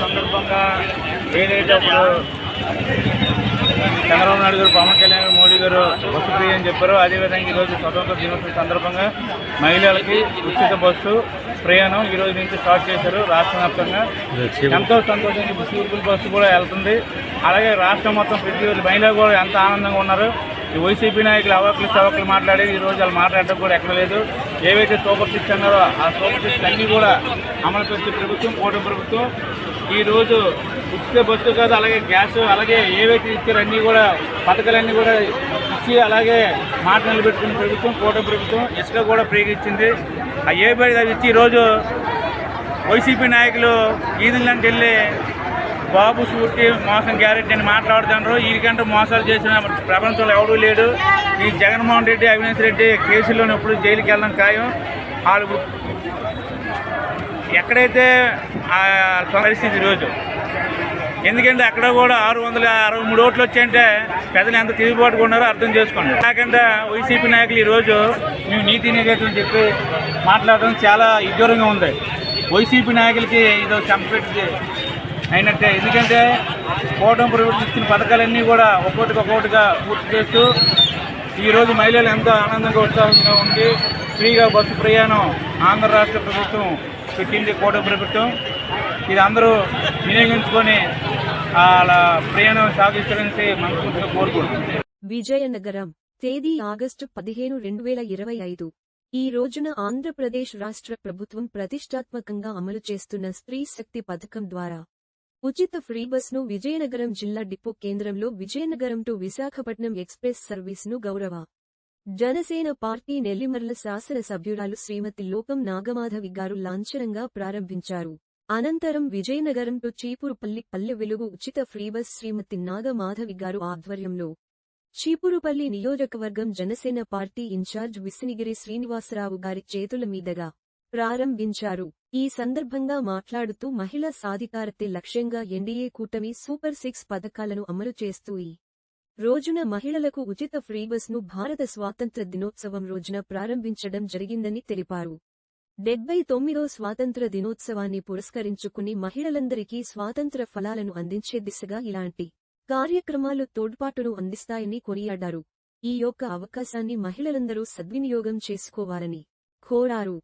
సందర్భంగా చంద్రబాబు నాయుడు గారు పవన్ కళ్యాణ్ మోడీ గారు బస్సు ఫ్రీ అని చెప్పారు అదేవిధంగా ఈరోజు స్వతంత్ర దినోత్సవం సందర్భంగా మహిళలకి ఉచిత బస్సు ప్రయాణం ఈరోజు నుంచి స్టార్ట్ చేశారు రాష్ట్ర వ్యాప్తంగా ఎంతో సంతోషంగా బస్సు కూడా వెళ్తుంది అలాగే రాష్ట్రం మొత్తం ప్రతి మహిళలు కూడా ఎంత ఆనందంగా ఉన్నారు ఈ వైసీపీ నాయకులు అవకలు సవకలు మాట్లాడి ఈ రోజు వాళ్ళు మాట్లాడటం కూడా ఎక్కడ లేదు. ఏవైతే సూపర్ సిక్స్ అన్నారో ఆ సూపర్ సిక్స్ అన్నీ కూడా అమలు పరిచే ప్రభుత్వం కూటమి ప్రభుత్వం. ఈరోజు రోజు ఉచిత బస్సు కాదు అలాగే గ్యాస్ అలాగే ఏవైతే ఇచ్చారో అన్నీ కూడా పథకాలన్నీ కూడా ఇచ్చి అలాగే మాట నిలబెట్టుకున్న ప్రభుత్వం కూటమి ప్రభుత్వం ఇసుక కూడా ఫ్రీగా ఇచ్చింది. ఆ ఏ బడి అది ఇచ్చి ఈరోజు వైసీపీ నాయకులు ఈదులంటే వెళ్ళి బాబు సూర్తి మోసం గ్యారెంటీ అని మాట్లాడుతున్నారు. వీరికంటే మోసాలు చేసిన ప్రపంచంలో ఎవడూ లేడు. ఈ జగన్మోహన్ రెడ్డి అవినాష్ రెడ్డి కేసుల్లోనే ఎప్పుడు జైలుకి వెళ్ళడం ఖాయం. వాళ్ళు ఎక్కడైతే ఆ పరిస్థితి ఈరోజు ఎందుకంటే అక్కడ కూడా ఆరు వందల అరవై మూడు ఓట్లు వచ్చాయంటే పెద్దలు ఎంత తిరుగుబాటుగా ఉన్నారో అర్థం చేసుకోండి కాకుండా వైసీపీ నాయకులు ఈరోజు మేము నీతి నికేతలు చెప్పి మాట్లాడడం చాలా ఇద్దూరంగా ఉంది. వైసీపీ నాయకులకి ఇదో చంపెట్టి అయినట్టే. ఎందుకంటే కూటమి ప్రభుత్వం ఇచ్చిన పథకాలన్నీ కూడా ఒక్కొక్కటిగా ఒక్కొక్కటిగా పూర్తి చేస్తూ ఈరోజు మహిళలు ఎంతో ఆనందంగా ఉత్సాహంగా ఉంది ఫ్రీగా బస్సు ప్రయాణం ఆంధ్ర రాష్ట్ర ప్రభుత్వం పెట్టింది కూటమి ప్రభుత్వం. ఇది అందరూ వినియోగించుకొని వాళ్ళ ప్రయాణం సాగించడానికి మనస్ఫూర్తిగా కోరుకుంటుంది విజయనగరం తేదీ ఆగస్టు పదిహేను రెండు వేల ఇరవై ఐదు. ఈ రోజున ఆంధ్రప్రదేశ్ రాష్ట్ర ప్రభుత్వం ప్రతిష్టాత్మకంగా అమలు చేస్తున్న స్త్రీ శక్తి పథకం ద్వారా ఉచిత ఫ్రీ బస్ను విజయనగరం జిల్లా డిపో కేంద్రంలో విజయనగరం టు విశాఖపట్నం ఎక్స్ప్రెస్ సర్వీస్ను గౌరవ జనసేన పార్టీ నెల్లిమర్ల శాసన సభ్యురాలు శ్రీమతి లోకం నాగమాధవి గారు లాంఛనంగా ప్రారంభించారు. అనంతరం విజయనగరం టు చీపురుపల్లి పల్లె వెలుగు ఉచిత ఫ్రీ బస్ శ్రీమతి నాగమాధవి గారు ఆధ్వర్యంలో చీపురుపల్లి నియోజకవర్గం జనసేన పార్టీ ఇన్ఛార్జ్ విసినిగిరి శ్రీనివాసరావు గారి చేతుల మీదుగా ప్రారంభించారు. ఈ సందర్భంగా మాట్లాడుతూ మహిళా సాధికారతే లక్ష్యంగా ఎన్డీఏ కూటమి సూపర్ సిక్స్ పథకాలను అమలు చేస్తూ ఈ రోజున మహిళలకు ఉచిత ఫ్రీ బస్ను భారత స్వాతంత్ర దినోత్సవం రోజున ప్రారంభించడం జరిగిందని తెలిపారు. డెబ్బై తొమ్మిదో స్వాతంత్ర దినోత్సవాన్ని పురస్కరించుకుని మహిళలందరికీ స్వాతంత్ర ఫలాలను అందించే దిశగా ఇలాంటి కార్యక్రమాలు తోడ్పాటును అందిస్తాయని కొనియాడారు. ఈ యొక్క అవకాశాన్ని మహిళలందరూ సద్వినియోగం చేసుకోవాలని కోరారు.